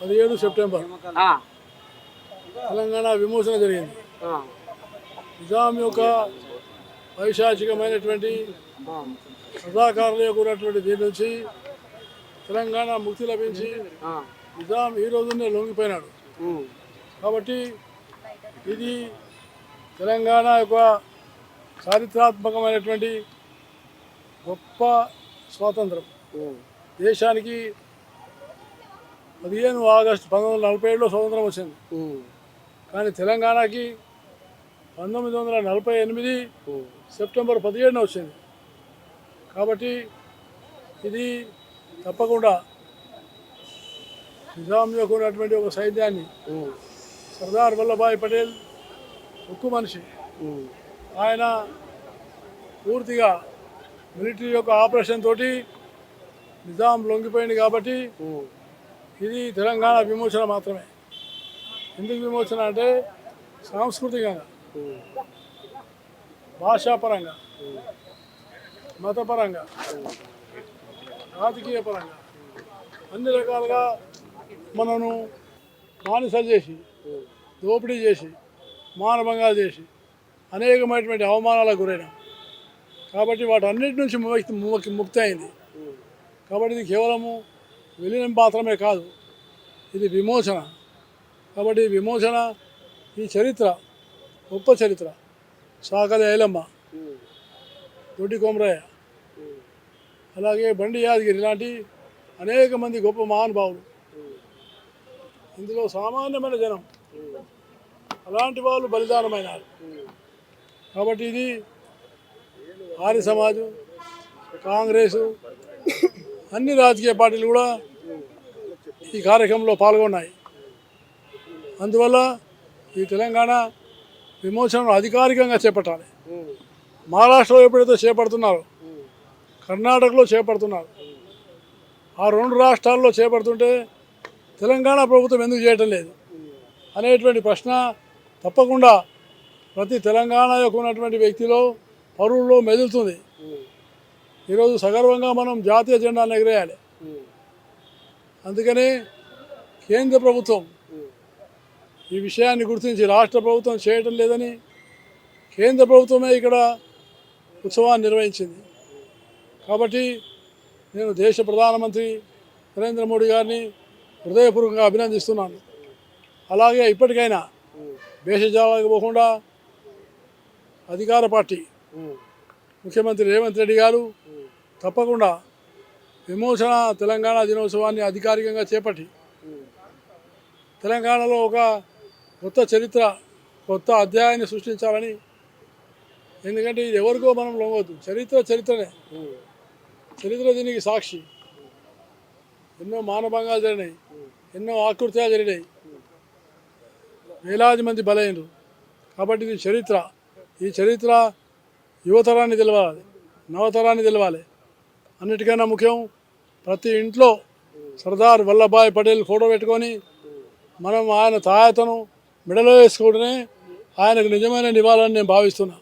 పదిహేడు సెప్టెంబర్. తెలంగాణ విమోచన జరిగింది. నిజాం యొక్క పైశాచికమైనటువంటి ఆ, సదాకారుల యొక్క ఉన్నటువంటి దీని నుంచి తెలంగాణ ముక్తి లభించి నిజాం ఈ రోజునే లొంగిపోయినాడు. కాబట్టి ఇది తెలంగాణ యొక్క చారిత్రాత్మకమైనటువంటి గొప్ప స్వాతంత్రం. దేశానికి పదిహేను ఆగస్టు పంతొమ్మిది వందల నలభై ఏడులో స్వాతంత్రం వచ్చింది. కానీ తెలంగాణకి పంతొమ్మిది వందల నలభై ఎనిమిది సెప్టెంబర్ పదిహేడున వచ్చింది. కాబట్టి ఇది తప్పకుండా నిజాం యొక్క ఉన్నటువంటి ఒక సైన్యాన్ని సర్దార్ వల్లభాయ్ పటేల్ ఉక్కు మనిషి. ఆయన పూర్తిగా మిలిటరీ యొక్క ఆపరేషన్ తోటి నిజాం లొంగిపోయింది కాబట్టి ఇది తెలంగాణ విమోచన మాత్రమే. ఎందుకు విమోచన అంటే సాంస్కృతికంగా భాషాపరంగా మతపరంగా రాజకీయ పరంగా అన్ని రకాలుగా మనను బానిసలు చేసి దోపిడీ చేసి మానభంగాలు చేసి అనేకమైనటువంటి అవమానాలకు గురైనాం. కాబట్టి వాటన్నిటి నుంచి ముక్తి ముక్తి- అయింది. కాబట్టి ఇది కేవలము విలీనం మాత్రమే కాదు. ఇది విమోచన. కాబట్టి విమోచన ఈ చరిత్ర గొప్ప చరిత్ర. సాకలి ఐలమ్మ. దొడ్డి కొమరయ్య. అలాగే బండి యాదగిరి ఇలాంటి అనేక మంది గొప్ప మహానుభావులు. ఇందులో సామాన్యమైన జనం. అలాంటి వాళ్ళు బలిదానమైనారు. కాబట్టి ఇది ఆర్య సమాజం కాంగ్రెసు అన్ని రాజకీయ పార్టీలు కూడా ఈ కార్యక్రమంలో పాల్గొన్నాయి. అందువల్ల ఈ తెలంగాణ విమోచనను అధికారికంగా చేపట్టాలి. మహారాష్ట్రలో ఎప్పుడైతే చేపడుతున్నారో కర్ణాటకలో చేపడుతున్నారు ఆ రెండు రాష్ట్రాల్లో చేపడుతుంటే తెలంగాణ ప్రభుత్వం ఎందుకు చేయటం లేదు? అనేటువంటి ప్రశ్న తప్పకుండా ప్రతి తెలంగాణ యొక్క ఉన్నటువంటి వ్యక్తిలో పరువుల్లో మెదులుతుంది. ఈరోజు సగర్వంగా మనం జాతీయ జెండాను ఎగరేయాలి. అందుకని కేంద్ర ప్రభుత్వం ఈ విషయాన్ని గుర్తించి రాష్ట్ర ప్రభుత్వం చేయటం లేదని కేంద్ర ప్రభుత్వమే ఇక్కడ ఉత్సవాన్ని నిర్వహించింది. కాబట్టి నేను దేశ ప్రధానమంత్రి నరేంద్ర మోడీ గారిని హృదయపూర్వకంగా అభినందిస్తున్నాను. అలాగే ఇప్పటికైనా ఉమ్, భేషజాలకు పోకుండా అధికార పార్టీ ముఖ్యమంత్రి రేవంత్ రెడ్డి గారు తప్పకుండా విమోచన తెలంగాణ దినోత్సవాన్ని అధికారికంగా చేపట్టి తెలంగాణలో ఒక కొత్త చరిత్ర కొత్త అధ్యాయాన్ని సృష్టించాలని ఎందుకంటే ఇది ఎవరికో మనం లొంగవద్దు చరిత్ర చరిత్రనే. చరిత్ర దీనికి సాక్షి. ఎన్నో మానభంగాలు జరిగినాయి. ఎన్నో ఆకృత్యాలు జరిగినాయి. వేలాది మంది బలైనరు కాబట్టి ఇది చరిత్ర. ఈ చరిత్ర యువతరాన్ని తెలవాలి. నవతరాన్ని తెలవాలి. అన్నిటికైనా ముఖ్యం ప్రతి ఇంట్లో సర్దార్ వల్లభాయ్ పటేల్ ఫోటో పెట్టుకొని మనం ఆయన తాయతను మెడలో వేసుకోవడమే ఆయనకు నిజమైన నివాళని నేను భావిస్తున్నా.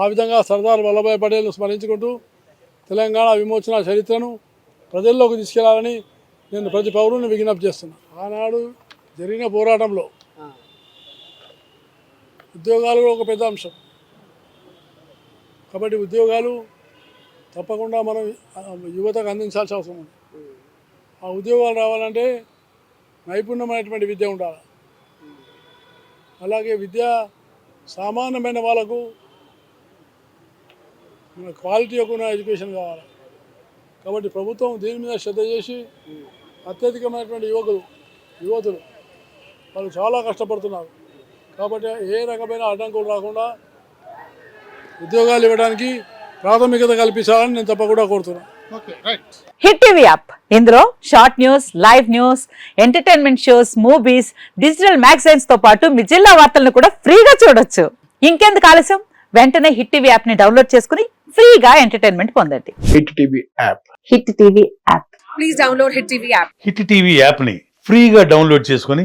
ఆ విధంగా సర్దార్ వల్లభాయ్ పటేల్ను స్మరించుకుంటూ తెలంగాణ విమోచన చరిత్రను ప్రజల్లోకి తీసుకెళ్ళాలని నేను ప్రతి పౌరుని విజ్ఞప్తి చేస్తున్నా. ఆనాడు జరిగిన పోరాటంలో ఉద్యోగాలు ఒక పెద్ద అంశం. కాబట్టి ఉద్యోగాలు తప్పకుండా మనం యువతకు అందించాల్సిన అవసరం ఉంది. ఆ ఉద్యోగాలు రావాలంటే నైపుణ్యమైనటువంటి విద్య ఉండాలి. అలాగే విద్య సామాన్యమైన వాళ్ళకు మన క్వాలిటీ యొక్క ఉన్న ఎడ్యుకేషన్ కావాలి. కాబట్టి ప్రభుత్వం దీని మీద శ్రద్ధ చేసి అత్యధికమైనటువంటి యువకులు యువతులు వాళ్ళు చాలా కష్టపడుతున్నారు. కాబట్టి ఏ రకమైన అడ్డంకులు రాకుండా ఉద్యోగాలు ఇవ్వడానికి ప్రాథమికత కల్పించాలని నేను తప్పకుండా కోరుతున్నాను okay right hit TV app. ఇందులో short news live news entertainment shows movies digital మ్యాగజైన్స్తో పాటు మీ జిల్లా వార్తలను కూడా ఫ్రీగా చూడొచ్చు. ఇంకెందుకు ఆలస్యం? వెంటనే హిట్ టీవీ యాప్ని డౌన్లోడ్ చేసుకుని ఫ్రీగా ఎంటర్టైన్మెంట్ పొందండి. Hit TV app. Hit TV app. Hit TV యాప్ని ఫ్రీగా డౌన్లోడ్ చేసుకొని